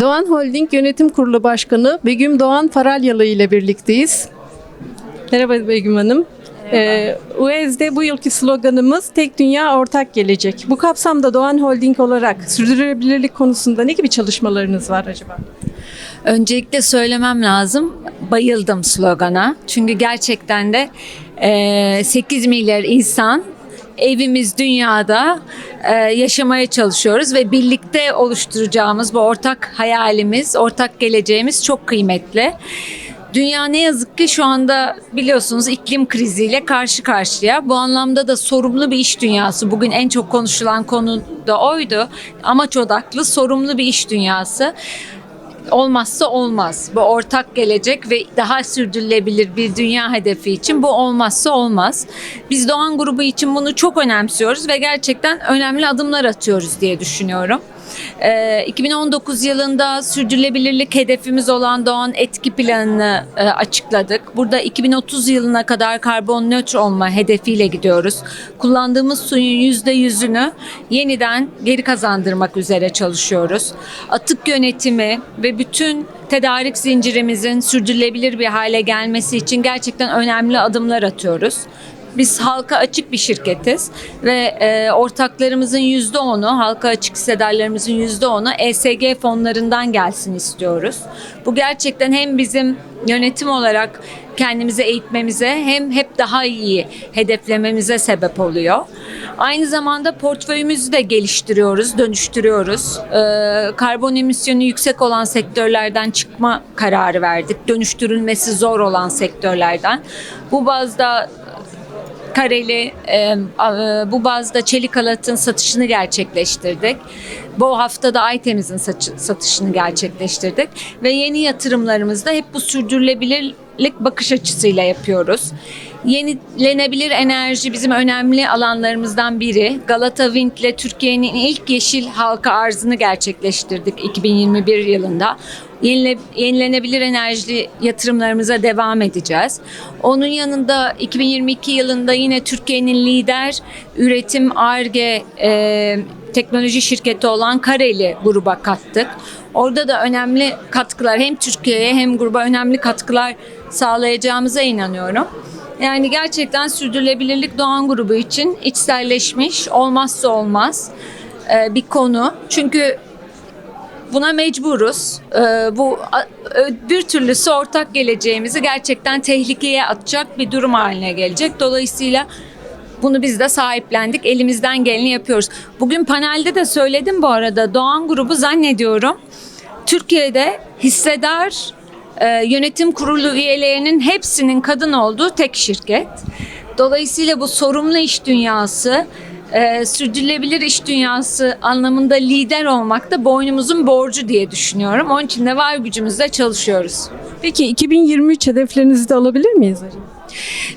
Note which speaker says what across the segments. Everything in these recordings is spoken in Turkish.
Speaker 1: Doğan Holding Yönetim Kurulu Başkanı Begüm Doğan Faralyalı ile birlikteyiz. Merhaba Begüm Hanım. Ee, UEZ'de bu yılki sloganımız Tek Dünya Ortak Gelecek. Bu kapsamda Doğan Holding olarak sürdürülebilirlik konusunda ne gibi çalışmalarınız var acaba?
Speaker 2: Öncelikle söylemem lazım. Bayıldım slogana. Çünkü gerçekten de e, 8 milyar insan evimiz dünyada e, yaşamaya çalışıyoruz ve birlikte oluşturacağımız bu ortak hayalimiz, ortak geleceğimiz çok kıymetli. Dünya ne yazık ki şu anda biliyorsunuz iklim kriziyle karşı karşıya. Bu anlamda da sorumlu bir iş dünyası. Bugün en çok konuşulan konu da oydu. Amaç odaklı sorumlu bir iş dünyası olmazsa olmaz. Bu ortak gelecek ve daha sürdürülebilir bir dünya hedefi için bu olmazsa olmaz. Biz Doğan grubu için bunu çok önemsiyoruz ve gerçekten önemli adımlar atıyoruz diye düşünüyorum. Ee, 2019 yılında sürdürülebilirlik hedefimiz olan Doğan etki planını e, açıkladık. Burada 2030 yılına kadar karbon nötr olma hedefiyle gidiyoruz. Kullandığımız suyun %100'ünü yeniden geri kazandırmak üzere çalışıyoruz. Atık yönetimi ve bütün tedarik zincirimizin sürdürülebilir bir hale gelmesi için gerçekten önemli adımlar atıyoruz. Biz halka açık bir şirketiz ve e, ortaklarımızın yüzde onu, halka açık hissedarlarımızın yüzde onu ESG fonlarından gelsin istiyoruz. Bu gerçekten hem bizim yönetim olarak kendimizi eğitmemize hem hep daha iyi hedeflememize sebep oluyor. Aynı zamanda portföyümüzü de geliştiriyoruz, dönüştürüyoruz. Ee, karbon emisyonu yüksek olan sektörlerden çıkma kararı verdik. Dönüştürülmesi zor olan sektörlerden. Bu bazda kareli e, a- bu bazda çelik halatın satışını gerçekleştirdik. Bu hafta da Aytemiz'in satışını gerçekleştirdik ve yeni yatırımlarımızda hep bu sürdürülebilirlik bakış açısıyla yapıyoruz. Yenilenebilir enerji bizim önemli alanlarımızdan biri. Galata Wind ile Türkiye'nin ilk yeşil halka arzını gerçekleştirdik 2021 yılında. Yenile, yenilenebilir enerji yatırımlarımıza devam edeceğiz. Onun yanında 2022 yılında yine Türkiye'nin lider üretim ARGE e, teknoloji şirketi olan Kareli gruba kattık. Orada da önemli katkılar hem Türkiye'ye hem gruba önemli katkılar sağlayacağımıza inanıyorum. Yani gerçekten sürdürülebilirlik Doğan grubu için içselleşmiş, olmazsa olmaz e, bir konu. Çünkü buna mecburuz. Ee, bu ö- bir türlüsü ortak geleceğimizi gerçekten tehlikeye atacak bir durum haline gelecek. Dolayısıyla bunu biz de sahiplendik. Elimizden geleni yapıyoruz. Bugün panelde de söyledim bu arada. Doğan grubu zannediyorum Türkiye'de hissedar e, yönetim kurulu üyelerinin hepsinin kadın olduğu tek şirket. Dolayısıyla bu sorumlu iş dünyası, e, sürdürülebilir iş dünyası anlamında lider olmak da boynumuzun borcu diye düşünüyorum. Onun için de var gücümüzle çalışıyoruz.
Speaker 1: Peki 2023 hedeflerinizi de alabilir miyiz acaba?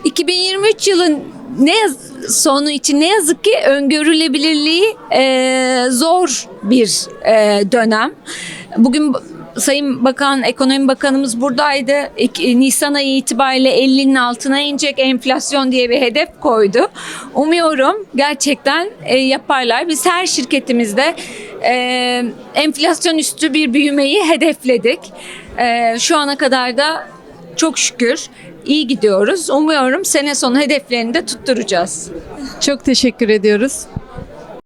Speaker 2: 2023 yılın ne sonu için ne yazık ki öngörülebilirliği e, zor bir e, dönem. Bugün Sayın Bakan, Ekonomi Bakanımız buradaydı. İk- Nisan ayı itibariyle 50'nin altına inecek enflasyon diye bir hedef koydu. Umuyorum gerçekten e, yaparlar. Biz her şirketimizde e, enflasyon üstü bir büyümeyi hedefledik. E, şu ana kadar da çok şükür iyi gidiyoruz. Umuyorum sene sonu hedeflerini de tutturacağız.
Speaker 1: Çok teşekkür ediyoruz.